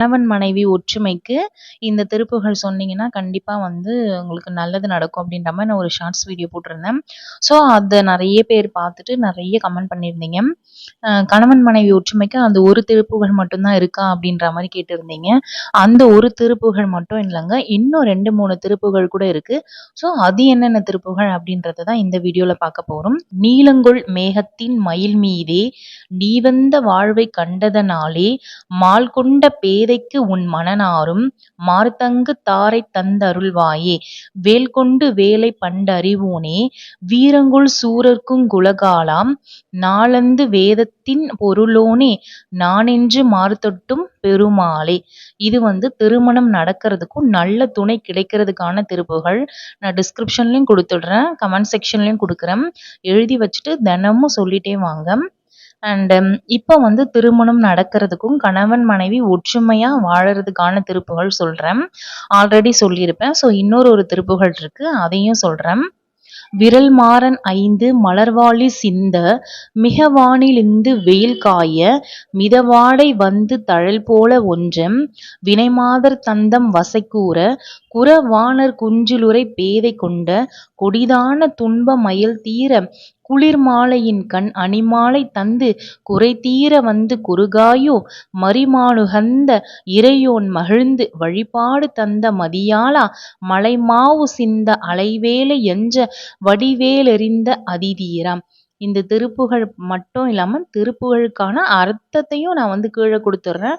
கணவன் மனைவி ஒற்றுமைக்கு இந்த திருப்புகழ் சொன்னீங்கன்னா கண்டிப்பாக வந்து உங்களுக்கு நல்லது நடக்கும் அப்படின்ற மாதிரி நான் ஒரு ஷார்ட்ஸ் வீடியோ போட்டிருந்தேன். ஸோ அதை நிறைய பேர் பார்த்துட்டு நிறைய கமெண்ட் பண்ணியிருந்தீங்க. கணவன் மனைவி ஒற்றுமைக்கு அந்த ஒரு திருப்புகழ் மட்டும்தான் இருக்கா அப்படின்ற மாதிரி கேட்டிருந்தீங்க. அந்த ஒரு திருப்புகழ் மட்டும் இல்லைங்க இன்னும் ரெண்டு மூணு திருப்புகழ் கூட இருக்குது ஸோ அது என்னென்ன திருப்புகழ் அப்படின்றத தான் இந்த வீடியோவில் பார்க்க போகிறோம் நீலங்குள் மேகத்தின் மயில் மீதே நீ வந்த வாழ்வை கண்டதனாலே மால் கொண்ட பேதைக்கு உன் மனநாரும் மார்தங்கு தாரைத் தந்தருள்வாயே. வேல்கொண்டு வேலை பண்டறிவோனே வீரங்கொள் சூரர்க்குங் குலகாலாம் நாளந்து வேதத்தின் பொருளோனே நானென்று மார்தொட்டும் பெருமாளே. இது வந்து திருமணம் நடக்கிறதுக்கும் நல்ல துணை கிடைக்கிறதுக்கான திருப்புகள். நான் டிஸ்கிரிப்ஷன்லையும் கொடுத்துடுறேன் கமெண்ட் செக்ஷன்லையும் கொடுக்குறேன். எழுதி வச்சுட்டு தினமும் சொல்லிட்டே வாங்க. அண்டு um, இப்போ வந்து திருமணம் நடக்கிறதுக்கும் கணவன் மனைவி ஒற்றுமையாக வாழறதுக்கான திருப்புகள் சொல்கிறேன் ஆல்ரெடி சொல்லியிருப்பேன். ஸோ இன்னொரு ஒரு திருப்புகள் இருக்குது அதையும் சொல்கிறேன் விரல் மாறன் ஐந்து மலர்வாழி சிந்த மிகவானிலிந்து வெயில் காய மிதவாடை வந்து தழல் போல ஒன்றம் வினைமாதர் தந்தம் வசைக்கூற குறவாணர் குஞ்சிலுரை பேதை கொண்ட கொடிதான துன்ப மயல் தீர குளிர் மாலையின் கண் அணிமாலை தந்து குறைதீர வந்து குறுகாயோ? மறிமானுகந்த இறையோன் மகிழ்ந்து வழிபாடு தந்த மதியாளா? மலைமாவு சிந்த அலைவேலை எஞ்ச வடிவேலெறிந்த அதிதீரம். இந்த திருப்புகழ் மட்டும் இல்லாமல் திருப்புகழுக்கான அர்த்தத்தையும் நான் வந்து கீழே கொடுத்துட்றேன்.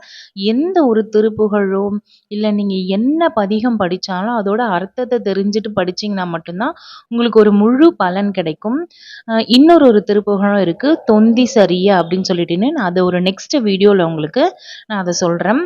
எந்த ஒரு திருப்புகழோ இல்லை நீங்கள் என்ன பதிகம் படித்தாலும் அதோட அர்த்தத்தை தெரிஞ்சுட்டு படிச்சிங்கன்னா மட்டும்தான் உங்களுக்கு ஒரு முழு பலன் கிடைக்கும். இன்னொரு ஒரு திருப்புகழும் இருக்குது தொந்தி சரியா அப்படின்னு சொல்லிட்டுன்னு நான் அதை ஒரு நெக்ஸ்ட் வீடியோவில் உங்களுக்கு நான் அதை சொல்கிறேன்